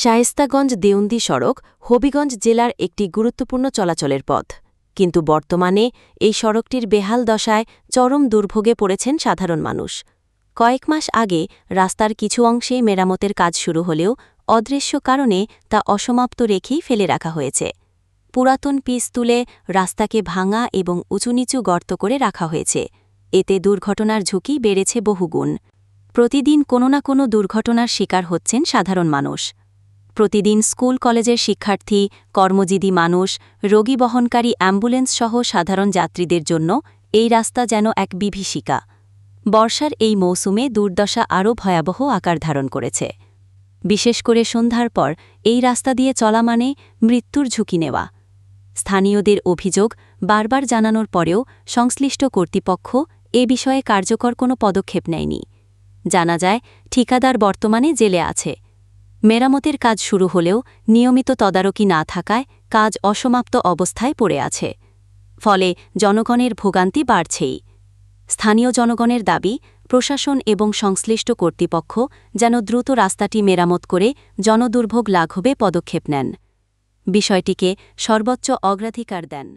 শায়েস্তাগঞ্জ দেউন্দি সড়ক হবিগঞ্জ জেলার একটি গুরুত্বপূর্ণ চলাচলের পথ। কিন্তু বর্তমানে এই সড়কটির বেহাল দশায় চরম দুর্ভোগে পড়েছেন সাধারণ মানুষ। কয়েক মাস আগে রাস্তার কিছু অংশে মেরামতের কাজ শুরু হলেও অদৃশ্য কারণে তা অসমাপ্ত রেখেই ফেলে রাখা হয়েছে। পুরাতন পিস তুলে রাস্তাকে ভাঙা এবং উঁচুনিচু গর্ত করে রাখা হয়েছে। এতে দুর্ঘটনার ঝুঁকি বেড়েছে বহুগুণ। প্রতিদিন কোনো না কোনো দুর্ঘটনার শিকার হচ্ছেন সাধারণ মানুষ। প্রতিদিন স্কুল কলেজের শিক্ষার্থী, কর্মজীবী মানুষ, রোগী বহনকারী অ্যাম্বুলেন্স সহ সাধারণ যাত্রীদের জন্য এই রাস্তা যেন এক বিভীষিকা। বর্ষার এই মৌসুমে দুর্দশা আরও ভয়াবহ আকার ধারণ করেছে। বিশেষ করে সন্ধ্যার পর এই রাস্তা দিয়ে চলা মানে মৃত্যুর ঝুঁকি নেওয়া। স্থানীয়দের অভিযোগ বারবার জানানোর পরেও সংশ্লিষ্ট কর্তৃপক্ষ এ বিষয়ে কার্যকর কোনো পদক্ষেপ নেয়নি। জানা যায়, ঠিকাদার বর্তমানে জেলে আছে। মেরামতের কাজ শুরু হলেও নিয়মিত তদারকি না থাকায় কাজ অসমাপ্ত অবস্থায় পড়ে আছে। ফলে জনগণের ভোগান্তি বাড়ছেই। স্থানীয় জনগণের দাবি, প্রশাসন এবং সংশ্লিষ্ট কর্তৃপক্ষ যেন দ্রুত রাস্তাটি মেরামত করে জনদুর্ভোগ লাঘবে পদক্ষেপ নেন। বিষয়টিকে সর্বোচ্চ অগ্রাধিকার দেন।